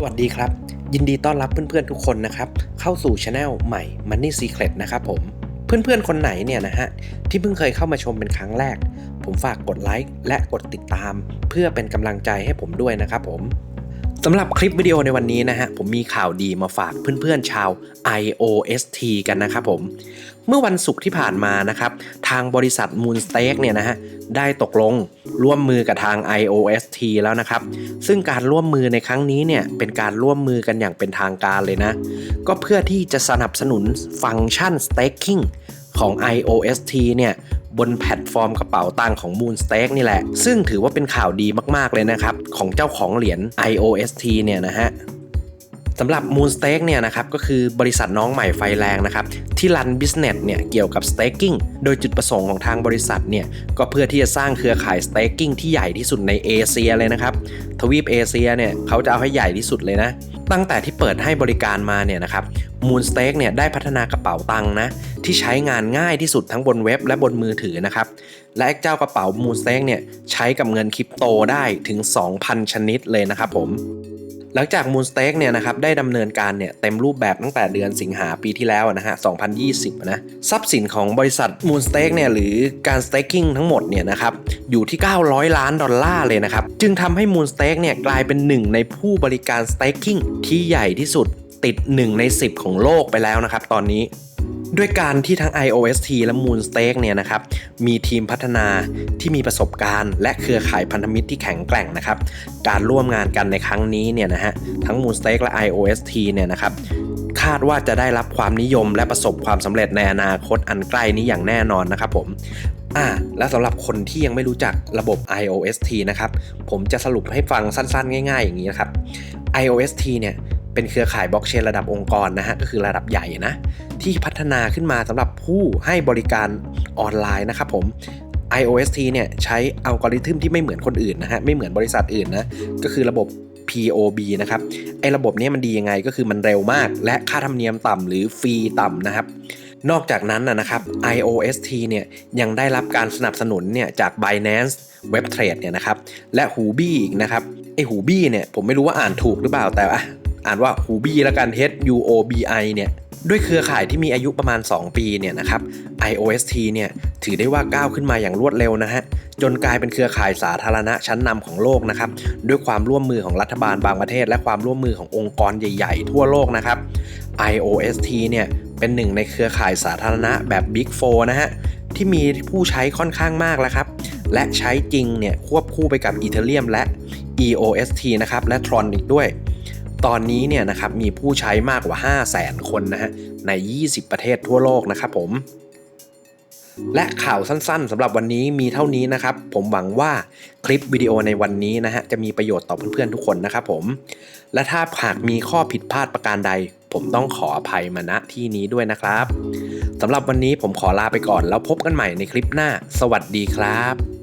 สวัสดีครับ ยินดีต้อนรับเพื่อนๆทุกคนนะครับ เข้าสู่ช anel ใหม่ Money Secret นะครับผม เพื่อนๆ คนไหนเนี่ยนะฮะ ที่เพิ่งเคยเข้ามาชมเป็นครั้งแรก ผมฝากกดไลค์และกดติดตาม เพื่อเป็นกำลังใจให้ผมด้วยนะครับผม สำหรับคลิปวิดีโอในวันนี้นะฮะผมมีข่าวดีมาฝากเพื่อนๆชาว IOST กันนะครับผม เมื่อวันศุกร์ที่ผ่านมานะครับ ทางบริษัท Moonstake เนี่ยนะฮะได้ตกลงร่วมมือกับทาง IOST แล้วนะครับ ซึ่งการร่วมมือในครั้งนี้เนี่ยเป็นการร่วมมือกันอย่างเป็นทางการเลยนะ ก็เพื่อที่จะสนับสนุนฟังก์ชัน staking ของ IOST เนี่ย บนแพลตฟอร์มกระเป๋าตังของ Moonstake นี่แหละ ซึ่งถือว่าเป็นข่าวดีมากๆเลยนะครับ ของเจ้าของเหรียญ IOST เนี่ยนะฮะสำหรับ Moonstake เนี่ยนะครับก็คือบริษัทน้องใหม่ไฟแรงนะครับที่รัน business เนี่ยเกี่ยวกับ staking โดยจุดประสงค์ของทางบริษัทเนี่ยก็เพื่อที่จะสร้างเครือข่าย staking ที่ใหญ่ที่สุดในเอเชียเลยนะครับทวีปเอเชียเนี่ยเขาจะเอาให้ใหญ่ที่สุดเลยนะตั้งแต่ที่เปิดให้บริการมาเนี่ยนะครับ Moonstake เนี่ยได้พัฒนากระเป๋าตังค์นะที่ใช้งานง่ายที่สุดทั้งบนเว็บและบนมือถือนะครับ และเจ้ากระเป๋า Moonstake เนี่ยใช้กับเงินคริปโตได้ถึง 2,000 ชนิดเลยนะครับผมหลังจาก Moonstake เนี่ยนะครับได้ดำเนินการเนี่ยเต็มรูปแบบตั้งแต่เดือนสิงหาปีที่แล้วนะฮะ 2020 นะทรัพย์สินของบริษัท Moonstake เนี่ยหรือการ staking ทั้งหมดเนี่ยนะครับอยู่ที่ 900 ล้านดอลลาร์เลยนะครับ จึงทำให้ Moonstake เนี่ยกลายเป็นหนึ่งในผู้บริการ staking ที่ใหญ่ที่สุด ติด 1 ใน 10 ของโลกไปแล้วนะครับตอนนี้ด้วยการที่ทั้ง iOST และ Moonstake เนี่ยนะครับมีทีมพัฒนาที่มีประสบการณ์ และเครือข่ายพันธมิตรที่แข็งแกร่งนะครับ การร่วมงานกันในครั้งนี้เนี่ยนะฮะทั้ง Moonstake และ iOST เนี่ยนะครับคาดว่าจะได้รับความนิยมและประสบความสำเร็จในอนาคตอันใกล้นี้อย่างแน่นอนนะครับผมอ่าและสำหรับคนที่ยังไม่รู้จักระบบ iOST นะครับผมจะสรุปให้ฟังสั้นๆ ง่าย ๆ อย่างนี้นะครับ iOST เนี่ย เป็นเครือข่ายบล็อกเชนระดับองค์กรนะฮะก็คือระดับใหญ่นะที่พัฒนาขึ้นมาสำหรับผู้ให้บริการออนไลน์นะครับผม iOST เนี่ยใช้อัลกอริทึมที่ไม่เหมือนคนอื่นนะฮะไม่เหมือนบริษัทอื่นนะก็คือระบบ POB นะครับไอ้ระบบนี้มันดียังไงก็คือมันเร็วมาก และค่าธรรมเนียมต่ำหรือฟรีต่ำนะครับ นอกจากนั้นนะครับ iOST เนี่ยยังได้รับการสนับสนุนเนี่ยจาก Binance Web Trade เนี่ยนะครับและ Hubi อีกนะครับไอ้ Hubi เนี่ยผมไม่รู้ว่าอ่านถูกหรือเปล่าแต่อะ อ่านว่า Huobi แล้วกัน H U O B I เนี่ยด้วยเครือข่ายที่มีอายุประมาณ 2 ปีเนี่ยนะครับ iOST เนี่ยถือได้ว่าก้าวขึ้นมาอย่างรวดเร็วนะฮะ จนกลายเป็นเครือข่ายสาธารณะชั้นนำของโลกนะครับ ด้วยความร่วมมือของรัฐบาลบางประเทศ และความร่วมมือขององค์กรใหญ่ๆ ทั่วโลกนะครับ iOST เนี่ยเป็นหนึ่งในเครือข่ายสาธารณะแบบ Big 4นะฮะ ที่มีผู้ใช้ค่อนข้างมากแล้วครับ และใช้จริงเนี่ยควบคู่ไปกับ Ethereum และ EOST นะครับและ Tron อีกด้วย ตอนนี้เนี่ยนะครับมีผู้ใช้มากกว่า 5 0 0แสนคนนะฮะใน 20 ประเทศทั่วโลกนะครับผม และข่าวสั้นๆสำหรับวันนี้มีเท่านี้นะครับ ผมหวังว่าคลิปวิดีโอในวันนี้นะฮะจะมีประโยชน์ต่อเพื่อนๆทุกคนนะครับผม และถ้าหากมีข้อผิดพลาดประการใด ผมต้องขออภัยมาณที่นี้ด้วยนะครับสำหรับวันนี้ผมขอลาไปก่อนแล้วพบกันใหม่ในคลิปหน้า สวัสดีครับ